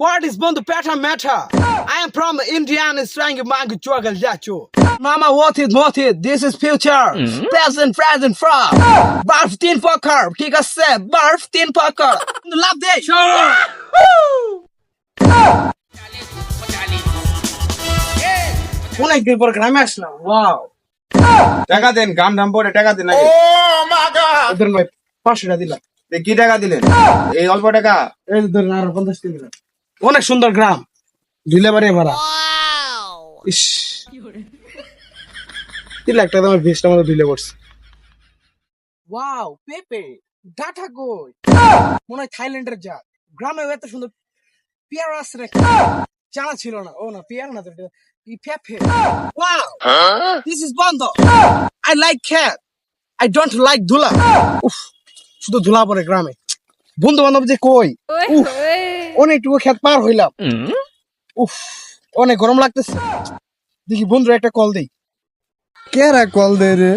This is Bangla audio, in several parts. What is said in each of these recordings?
What is Bondo Petra Meta? I am from Indian Strang Mango Chuagal Jacho. Mama, what is what is? This is future. Present, present, from. Barf tin fucker. Take a step. Barf tin fucker. Love day. Sure. অনেকদিন পর গ্রামে আসলাম ওয়াও টাকা দেন গাম ধাম পরে টাকা দেন আগে ধরুন ভাই পাঁচশো টাকা দিলাম কি টাকা দিলেন এই অল্প টাকা এই ধরুন আরও পঞ্চাশ টাকা দিলাম অনেক সুন্দর গ্রাম। দিলে বারে ভাড়া ইস। তিন লাখ টাকা আমার দিলে পড়ছে। ওয়াও পেপে ডাটা কই মনে হয় থাইল্যান্ডের জাত। গ্রামে এত সুন্দর পেয়ারা আছে নাকি? জানা ছিল না। ও না পেয়ারা না তো এটা। ই পেপে। ওয়াও দিস ইজ বন্ধ। I like cat I don't like ধুলা। উফ শুধু ধুলা পড়ে গ্রামে। বন্ধু বান্ধব যে কই? উফ। অনেকটুকু খেত পার হইলাম। উফ অনেক গরম লাগতেছে। দেখি বন্ধু একটা কল দেই। কে রে কল দে রে?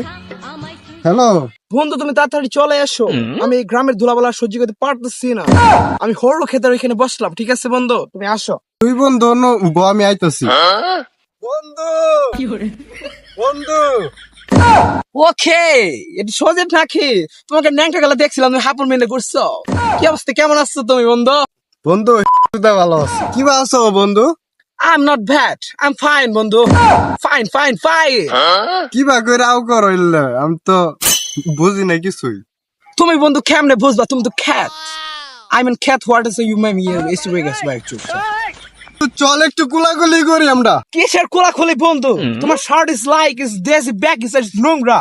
হ্যালো বন্ধু তুমি তাড়াতাড়ি চলে এসো। আমি এই গ্রামের ধুলাবালা সহ্য করতে পারতেছি না। আমি হরু খেতে এখানে বসলাম ঠিক আছে বন্ধু? তুমি আসো। তুই বন্ধু অন্য ব আমি আইতাছি। বন্ধু! বন্ধু! ওকে! এটা সজেব নাকি? তোমাকে ন্যাংটা গেলা দেখছিলাম তুমি হাপুর মেনে করছ কি অবস্থা? কেমন আছো তুমি বন্ধু? বন্ধু সুদা ভালো আছে। কি আছো বন্ধু? I am not bad I am fine বন্ধু। ফাইন ফাইন ফাইন কি বা করে আও করইল আমি তো বুঝি না কিছুই। তুমি বন্ধু কেমনে বুঝবা? তুমি তো খ্যাত। আই মিন খ্যাত হোয়াট ইজ ইউ মাই ইয়ার ইস ওয়ে গেস বাই চুপ তো চল একটু কুলাকুলি করি আমরা। কিসের কোলাকুলি বন্ধু? তোমার shirt is like is desi bag is নোংরা।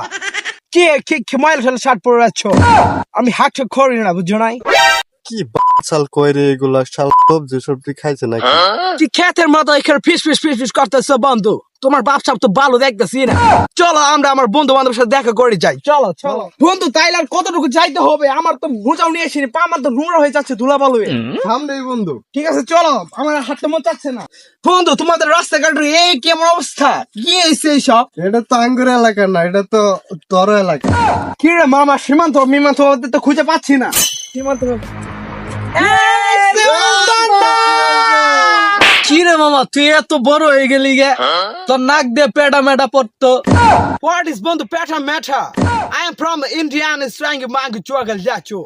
কে কে কে মাইল ফেলে শার্ট পরে আছো? আমি হাট করি না বুঝছ নাই? কি সাল কই রে এগুলা শাল সবজি সবজি খাইছে নাকি? তুই খ্যাতের মতো এখানে ফিস ফিস ফিস ফিস করতেছো বন্ধু? তোমার বাপ সাপ তো ভালো দেখতেছি না। চলো আমরা আমার বন্ধু বান্ধবের সাথে দেখা করে যাই। চলো চলো। বন্ধু তাইলে আর কতটুকু যাইতে হবে? আমার তো মোজাও নিয়ে আসিনি পা আমার তো নোংরা হয়ে যাচ্ছে ধুলা বালু সামনে বন্ধু। ঠিক আছে চলো। আমার হাঁটতে মন চাচ্ছে না। বন্ধু তোমাদের রাস্তাঘাটের এই কেমন অবস্থা? কি হয়েছে এইসব? এটা তো আঙ্গুর এলাকা না এটা তো তোর এলাকা। কি রে মামা সীমান্ত মিমান্ত ওদের তো খুঁজে পাচ্ছি না। সীমান্ত এই, সীমান্তটা! কি রে মামা তুই এত বড় হয়ে গেলি গে? তোর নাক দিয়ে পেটা মেটা পড়তো। হোয়াট ইজ বন্ধু পেটা মেটা? আই এম ফ্রম ইন্ডিয়ান স্ট্রাইং মাঙ্গু চুয়াগাল যাচ্ছো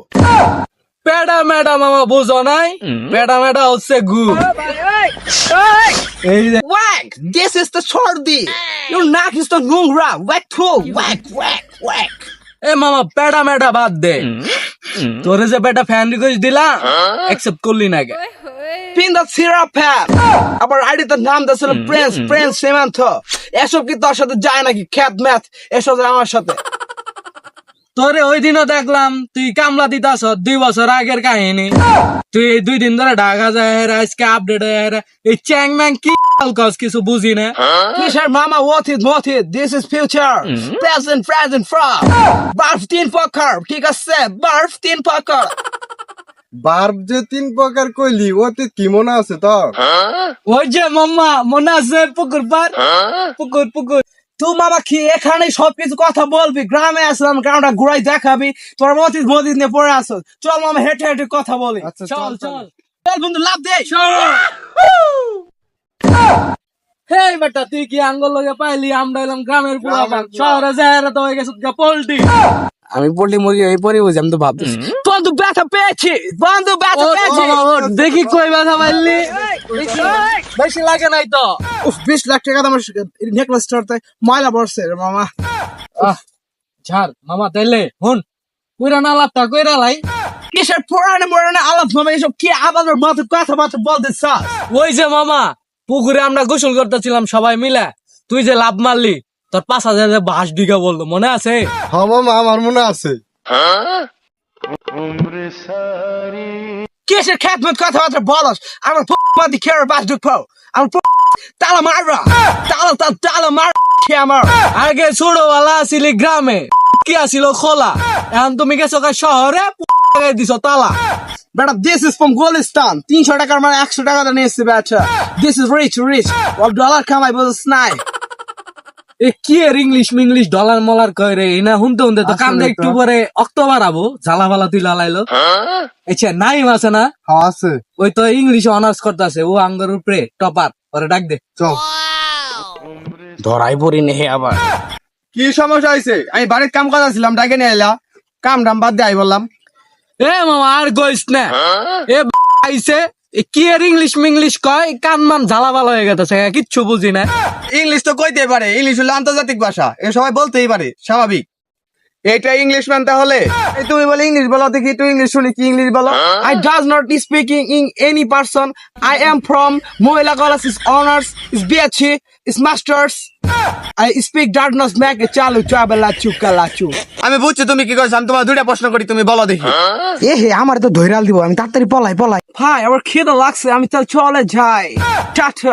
পেটা মেটা মামা বুঝো নাই? পেটা মেটা হচ্ছে গু। এই যে Whack! This is the সর্দি Your নাক is the নোংরা Whack through Whack whack whack. এ মামা পেটা মেটা বাদ দে। তোরে যে বেটা ফ্যান রিকোয়েস্ট দিলা অ্যাকসেপ্ট করলি না কে পিন দা সিরাপ ফ্যান আবার আইডি তার নাম ছিল প্রিন্স প্রিন্স সীমান্ত এসব কি তোর সাথে যায় নাকি? খ্যাত ম্যাথ এসব আমার সাথে। তোরে ওই দিনও দেখলাম তুই কামলা দিতাস দুই বছর আগের কাহিনী। তুই এই দুই দিন ধরে ঢাকা যায় আজকে আপডেট হয়ে। এই চ্যাং ম্যাং কি কস কিছু বুঝি না। কিসের মামা what it this is future present present from বার্ফ তিন পকার ঠিক আছে? বার্ফ তিন পকার বার্ব যে তিন প্রকার কইলি ওতে কি মনে আছে তোর? ওই যে মাম্মা মনে আছে পুকুর পার? পুকুর পুকুর। তুই মামা কি এখানে সবকিছু কথা বলবি? গ্রামে আসলাম গ্রামটা ঘুরাই দেখাবি। তোর মতিস মতিস নিয়ে পড়ে আসো চল মামা হেঁটে হেঁটে কথা বলি। আচ্ছা, চল চল, চল। বন্ধু লাভ দে। হে বেটা তুই কি আঙ্গল লগে পাইলি? আমরা এলাম গ্রামের পোলা গ্রামের পোলা। শহরে যায় তো হয়ে গেছে পোল্ট্রি। আমি পোল্ট্রি মুরগি এই পরে বুঝি আমি তো ভাবতেছি। বন্ধু ব্যথা পেয়েছি! বন্ধু ব্যথা পেয়েছি! দেখি কই ব্যথা পাইলি। বেশি লাগে নাই তো। উফ বিশ লাখ টাকা আমার নেকলেস টারতে ময়লা পড়ছে রে মামা। আহ ঝাড় মামা তাইলে হুন। কইরা না লাভটা কইরা লাই। কিসের পুরানে পুরানে আলাপ মামা এসব কি আবার মাথা কথা মাথা বলতে ওই যে মামা পুকুরে আমরা গোসল করতেছিলাম সবাই মিলে। তুই যে লাভ মারলি তোর পাঁচ হাজার বাস ডিগা বলল মনে আছে? হ্যাঁ মামা আমার মনে আছে। কিসের খ্যাতমত কথাবার্তা বলস? আমার মাদি খেয়ে বাস ঢুকবো। আমার তালা মাররা তালা তালা তালা মার আমার। আগে ছোটবেলা আসিলি গ্রামে। কি আসিল খোলা? এখন তুমি গেছো শহরে? দিছ তালা। বেটা দিস ইজ ফ্রম গোলিস্তান তিনশো টাকার মানে একশো টাকা নিয়ে এসছে বেটা। This is rich rich dollar কামাই বুঝছ নাই। এ কি এর ইংলিশ মিংলিশ ডলার মলার কয় রে? না হুনতে হুনতে তো কান্দে। একটু পরে অক্টোবর আবো জ্বালা ফালা তুই লালাইলো। আচ্ছা নাইম আছে না? হ্যাঁ আছে। ওই তো ইংলিশে অনার্স করতেছে ও আঙ্গর উপরে টপার ওরে ডাক দে। চল। ধরাই পড়ি নে হে আবার। কি সমস্যা হয়েছে আমি বাড়ির কাম কাজ ছিলাম ডাকে নিয়ে এলা কাম ডাম বাদ দিয়ে আই বললাম। এ মামা আর গইস না। এ আইছে কি আর ইংলিশ মিংলিশ কয়? কান মান জ্বালা হয়ে গেছে কিচ্ছু বুঝি না। ইংলিশ তো কইতে পারে, ইংলিশ হলো আন্তর্জাতিক ভাষা, এ সবাই বলতেই পারে, স্বাভাবিক। এটা ইংলিশ ম্যান তাহলে? তুমি বলে ইংলিশ বলো দেখি একটু ইংলিশ শুনি কি ইংলিশ বলো? I does not speaking in any person. I am from মহিলা College is honours is BHC, is masters. I speak not make a chalu chabala chukalachu. আমি বুঝছি তুমি কি করছ আমি তোমার দুইটা প্রশ্ন করি তুমি বলো দেখি। এ হে আমার তো ধৈরাল দিব আমি তাড়াতাড়ি পলাই পলাই। ভাই আমার খিদে লাগছে আমি তাহলে চলে যাই। টাটা।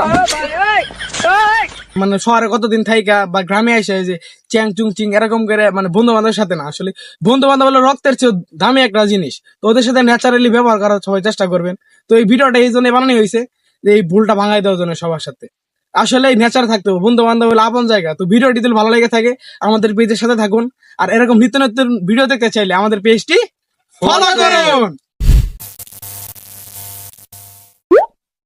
মানে শহরে কতদিন থাইকা বা গ্রামে এসে যে চ্যাং চুং চিং এরকম করে মানে বন্ধু বান্ধবের সাথে না। আসলে বন্ধু বান্ধব হলো রক্তের চেয়ে দামি একটা জিনিস। তো ওদের সাথে ন্যাচারালি ব্যবহার করার সবাই চেষ্টা করবেন। তো এই ভিডিওটা এই জন্য বানানো হয়েছে যে এই ভুলটা ভাঙাই দেওয়ার জন্য সবার সাথে। আসলে নেচার থাকতে হবে। বন্ধু বান্ধব হলো আপন জায়গা। তো ভিডিওটি যদি ভালো লেগে থাকে, আমাদের পেজের সাথে থাকুন। আর এরকম নিত্য নতুন ভিডিও দেখতে চাইলে আমাদের পেজটি ফলো করুন।